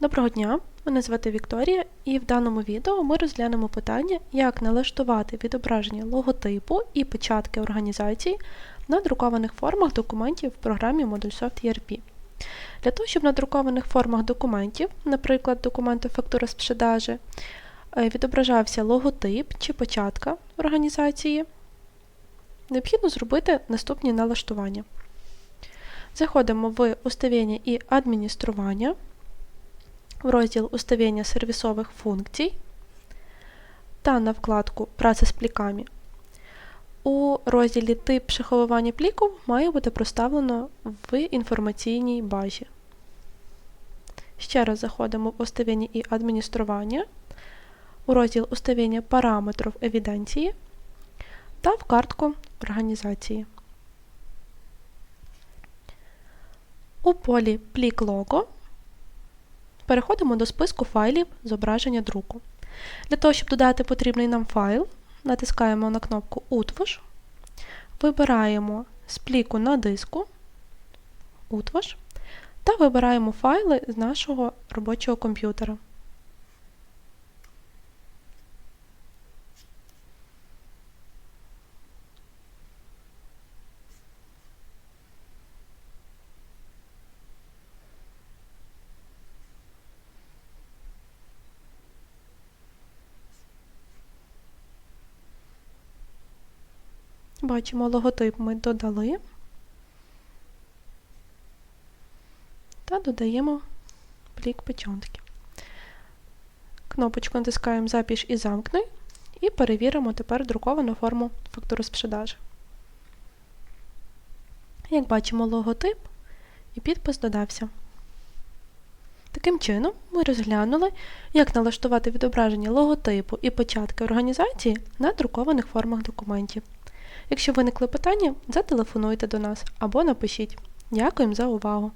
Доброго дня, мене звати Вікторія, і в даному відео ми розглянемо питання, як налаштувати відображення логотипу і печатки організації на друкованих формах документів в програмі Modulsoft ERP. Для того, щоб на друкованих формах документів, наприклад, документу фактура з продажі, е, відображався логотип чи печатка організації, необхідно зробити наступні налаштування. Заходимо в уставлення і адміністрування в розділ Уставлення сервісових функцій та на вкладку Праця з пліками. У розділі Тип приховування пліку має бути проставлено в інформаційній базі. Ще раз заходимо в Уставлення і адміністрування, у розділ Уставлення параметрів евіденції та в картку організації. У полі Плік лого переходимо до списку файлів зображення друку. Для того, щоб додати потрібний нам файл, натискаємо на кнопку Утвож, вибираємо з пліку на диску Утвож та вибираємо файли з нашого робочого комп'ютера. Бачимо, логотип ми додали та додаємо плік печатки. Кнопочку натискаємо Запіш і замкни і перевіримо тепер друковану форму фактуроспродажі. Як бачимо, логотип і підпис додався. Таким чином, ми розглянули, як налаштувати відображення логотипу і початки організації на друкованих формах документів. Якщо виникли питання, зателефонуйте до нас або напишіть. Дякуємо за увагу!